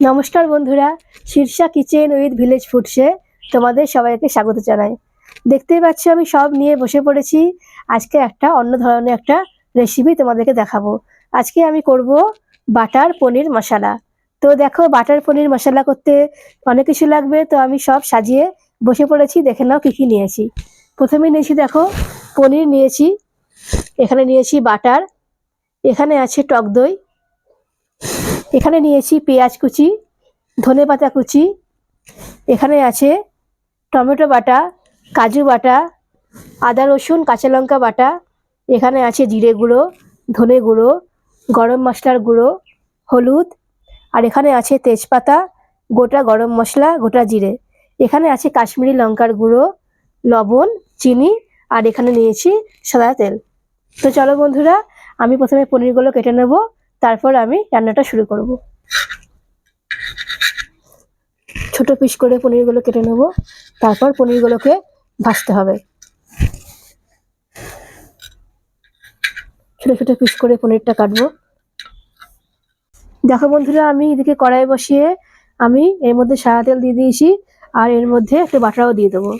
নমস্কার বন্ধুরা Shirsha kitchen with village ফুডসে তোমাদের সবাইকে স্বাগত জানাই। দেখতেই পাচ্ছ, আমি সব নিয়ে বসে পড়েছি। আজকে একটা অন্য ধরনের একটা রেসিপি তোমাদেরকে দেখাবো। আজকে আমি করব বাটার পনির মশলা। তো দেখো, বাটার পনির মশলা করতে অনেক কিছু লাগবে, তো আমি সব সাজিয়ে বসে পড়েছি, দেখে নাও কী কী নিয়েছি। প্রথমে নিয়েছি দেখো, পনির নিয়েছি, এখানে নিয়েছি বাটার, এখানে আছে টক দই এখানে নিয়েছি পেঁয়াজ কুচি, ধনে পাতা কুচি, এখানে আছে টমেটো বাটা, কাজু বাটা, আদা রসুন, কাঁচা লঙ্কা বাটা, এখানে আছে জিরে গুঁড়ো, ধনে গুঁড়ো, গরম মশলার গুঁড়ো, হলুদ, আর এখানে আছে তেজপাতা, গোটা গরম মশলা, গোটা জিরে। এখানে আছে কাশ্মীরি লঙ্কার গুঁড়ো, লবণ, চিনি, আর এখানে নিয়েছি সাদা তেল। তো চলো বন্ধুরা, আমি প্রথমে পনিরগুলো কেটে নেব। তারপর আমি রান্নাটা শুরু করব। ছোট পিস করে পনিরগুলো কেটে নেব। তারপর পনিরগুলোকে ভাজতে হবে। ছোট ছোট পিস করে পনিরটা কাটবো। দেখো বন্ধুরা, আমি এদিকে কড়াই বসিয়ে আমি এর মধ্যে সাদা তেল দিয়ে দিয়েছি, আর এর মধ্যে একটু বাটারও দিয়ে দেবো।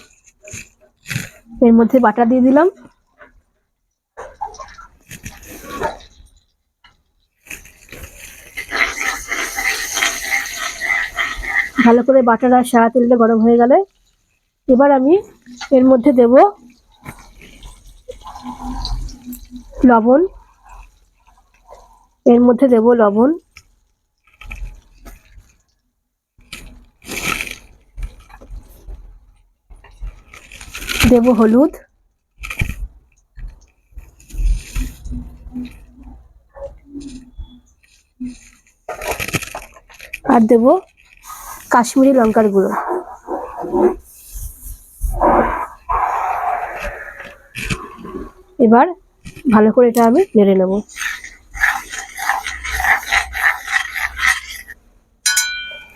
এর মধ্যে বাটার দিয়ে দিলাম। ভালো করে বাটার আর সাদা তেলটা গরম হয়ে গেলে এবার আমি এর মধ্যে দেব লবণ। এর মধ্যে দেব লবণ। দেব হলুদ। আর দেব কাশ্মীরি লঙ্কার গুঁড়ো। এবার ভালো করে এটা আমি নেড়ে নেব।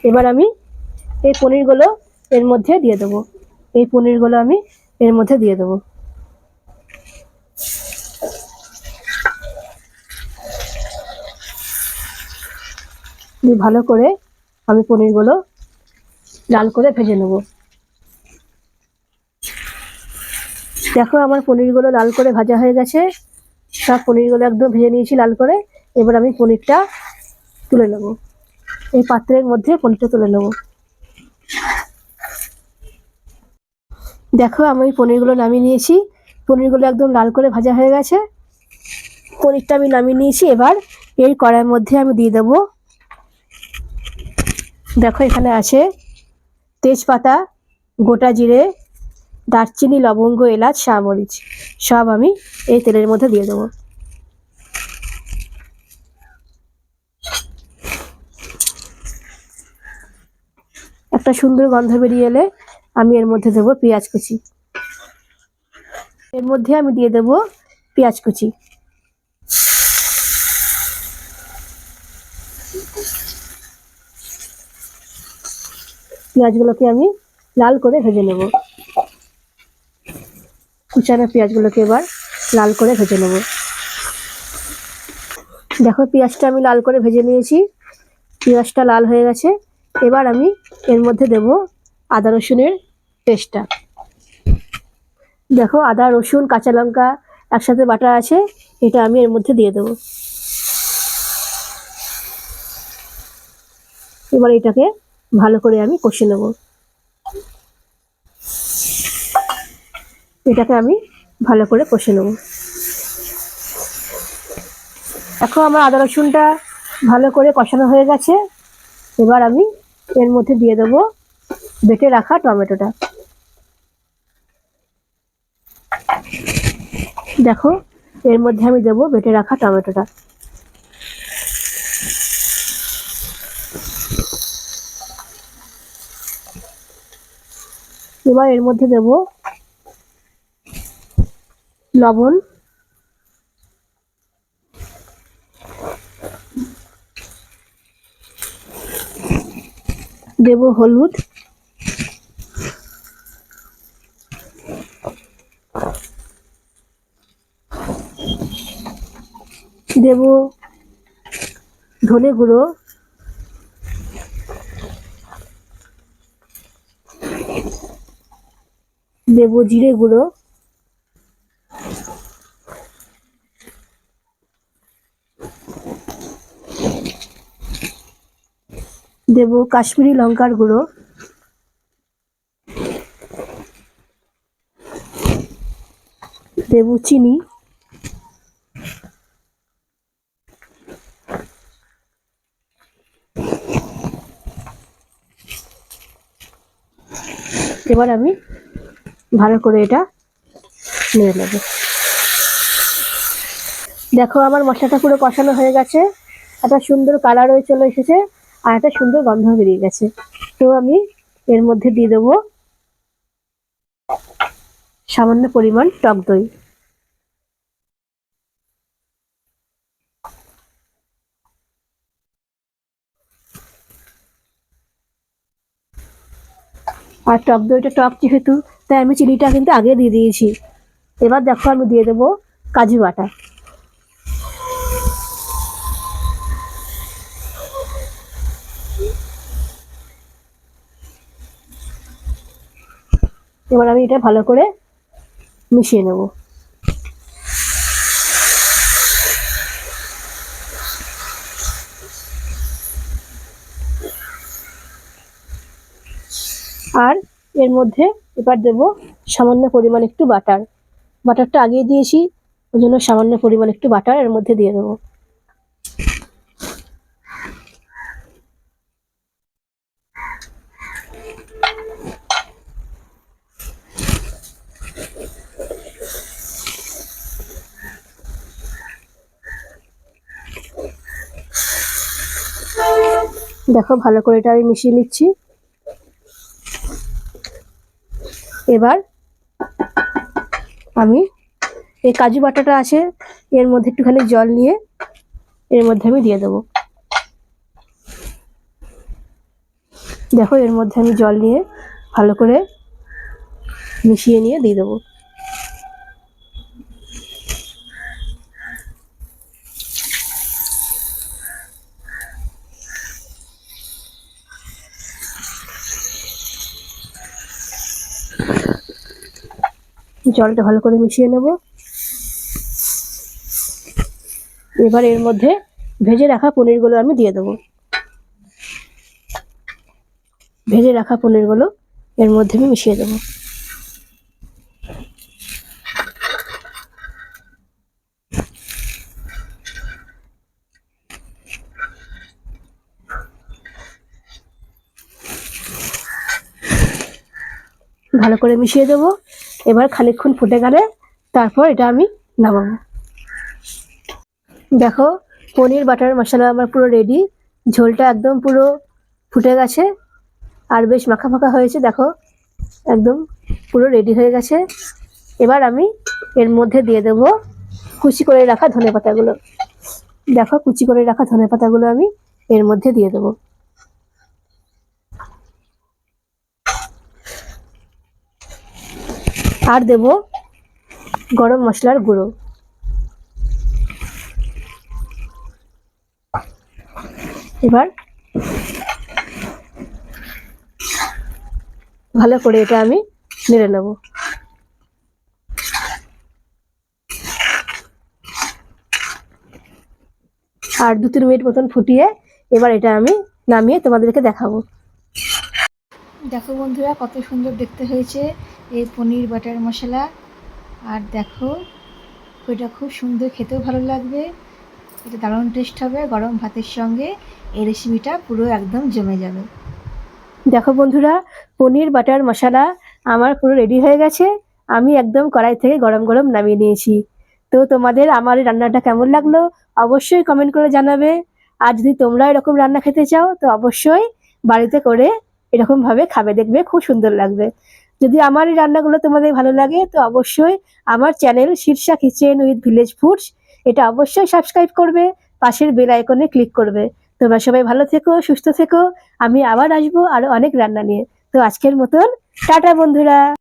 এবার আমি এই পনিরগুলো এর মধ্যে দিয়ে দেবো। এই পনিরগুলো আমি এর মধ্যে দিয়ে দেবো। ভালো করে আমি পনিরগুলো লাল করে ভেজে নেব। দেখো আমার পনিরগুলো লাল করে ভাজা হয়ে গেছে। সব পনিরগুলো একদম ভেজে নিয়েছি লাল করে। এবার আমি পনিরটা তুলে নেব। এই পাত্রের মধ্যে পনিরটা তুলে নেব। দেখো আমি পনিরগুলো নামিয়ে নিয়েছি। পনিরগুলো একদম লাল করে ভাজা হয়ে গেছে। পনিরটা আমি নামিয়ে নিয়েছি। এবার এই কড়াইয়ের মধ্যে আমি দিয়ে দেবো। দেখো এখানে আছে তেজপাতা, গোটা জিরে, দারচিনি, লবঙ্গ, এলাচ শামরিচ সব আমি এই তেলের মধ্যে দিয়ে দেবো। একটা সুন্দর গন্ধ বেরিয়ে এলে আমি এর মধ্যে দেবো পেঁয়াজ কুচি। এর মধ্যে আমি দিয়ে দেবো পেঁয়াজ কুচি। পেঁয়াজগুলোকে আমি লাল করে ভেজে নেব। কুচানো পেঁয়াজগুলোকে এবার লাল করে ভেজে নেব। দেখো পেঁয়াজটা আমি লাল করে ভেজে নিয়েছি। পেঁয়াজটা লাল হয়ে গেছে। এবার আমি এর মধ্যে দেব আদা রসুনের পেস্টটা। দেখো আদা, রসুন, কাঁচা লঙ্কা একসাথে বাটা আছে। এটা আমি এর মধ্যে দিয়ে দেবো। এবার এটাকে ভালো করে আমি কষে নেব। এটাকে আমি ভালো করে কষে নেব। এখন আমার আদা রসুনটা ভালো করে কষানো হয়ে গেছে। এবার আমি এর মধ্যে দিয়ে দেবো বেটে রাখা টমেটোটা। দেখো, এর মধ্যে আমি দেবো বেটে রাখা টমেটোটা। এবার এর মধ্যে দেব লবণ। দেব হলুদ। দেব ধনে গুঁড়ো। দেবো জিরে গুঁড়ো। দেব কাশ্মীরি লঙ্কার গুঁড়ো। দেব চিনি। এবার আমি ভালো করে এটা নিয়ে নেব। দেখো, আমার মশলাটা পুরো কষানো হয়ে গেছে। একটা সুন্দর কালার হয়ে চলে এসেছে আর একটা সুন্দর গন্ধ বেরিয়ে গেছে। তো আমি এর মধ্যে দিয়ে দেবো সামান্য পরিমাণ টক দই। আর টক দইটা টক যেহেতু, তাই আমি চিনিটা কিন্তু আগে দিয়ে দিয়েছি। এবার দেখো আমি দিয়ে দেবো কাজু বাটা। এবার আমি এটা ভালো করে মিশিয়ে নেব। আর এর মধ্যে এবার দেব সামান্য পরিমাণ একটু বাটার। বাটারটা আগিয়ে দিয়েছি ওই জন্য সামান্য পরিমাণ একটু বাটার এর মধ্যে দিয়ে দেবো। দেখো ভালো করে এটা আমি মিশিয়ে নিচ্ছি। এবার আমি এই কাজু বাটাটা আছে, এর মধ্যে একটুখানি জল নিয়ে এর মধ্যে আমি দিয়ে দেবো। দেখো, এর মধ্যে আমি জল নিয়ে ভালো করে মিশিয়ে নিয়ে দিয়ে দেবো। জলটা ভালো করে মিশিয়ে নেব। এবার এর মধ্যে ভেজে রাখা পনিরগুলো আমি দিয়ে দেবো। ভেজে রাখা পনিরগুলো এর মধ্যে আমি মিশিয়ে দেবো। ভালো করে মিশিয়ে দেবো। এবার খানিকক্ষণ ফুটে গেলে তারপর এটা আমি নামাবো। দেখো, পনির, বাটার, মশলা আমার পুরো রেডি ঝোলটা একদম পুরো ফুটে গেছে। আর বেশ মাখা মাখা হয়েছে, দেখো। একদম পুরো রেডি হয়ে গেছে। এবার আমি এর মধ্যে দিয়ে দেবো কুচি করে রাখা ধনে পাতাগুলো। দেখো, কুচি করে রাখা ধনে পাতাগুলো আমি এর মধ্যে দিয়ে দেবো। আর দেব গরম মশলার গুঁড়ো। এবার ভালো করে এটা আমি নেড়ে নেব। আর দু তিন মিনিট মতন ফুটিয়ে এবার এটা আমি নামিয়ে তোমাদেরকে দেখাবো। দেখো বন্ধুরা, কত সুন্দর দেখতে হয়েছে। এই পনির বাটার মশলা। আর দেখো, এটা খুব সুন্দর, খেতেও ভালো লাগবে। এটা দারুণ টেস্ট হবে, গরম ভাতের সঙ্গে। এই রেসিপিটা পুরো একদম জমে যাবে। দেখো বন্ধুরা, পনির, বাটার, মশলা আমার পুরো রেডি হয়ে গেছে। আমি একদম কড়াই থেকে গরম গরম নামিয়ে নিয়েছি। তো তোমাদের আমার রান্নাটা কেমন লাগল, অবশ্যই কমেন্ট করে জানাবে। আর যদি তোমরা এরকম রান্না খেতে চাও, তো অবশ্যই বাড়িতে করে এরকম ভাবে খাবে, দেখবে খুব সুন্দর লাগবে। যদি আমার এই রান্নাগুলো তোমাদের ভালো লাগে, তো অবশ্যই আমার channel Shirsha kitchen with village foods এটা অবশ্যই সাবস্ক্রাইব করবে, পাশের বেল আইকনে ক্লিক করবে। তোমরা সবাই ভালো থেকো, সুস্থ থেকো, আমি আবার আসব আরও অনেক রান্না নিয়ে। তো আজকের মতন, টাটা বন্ধুরা!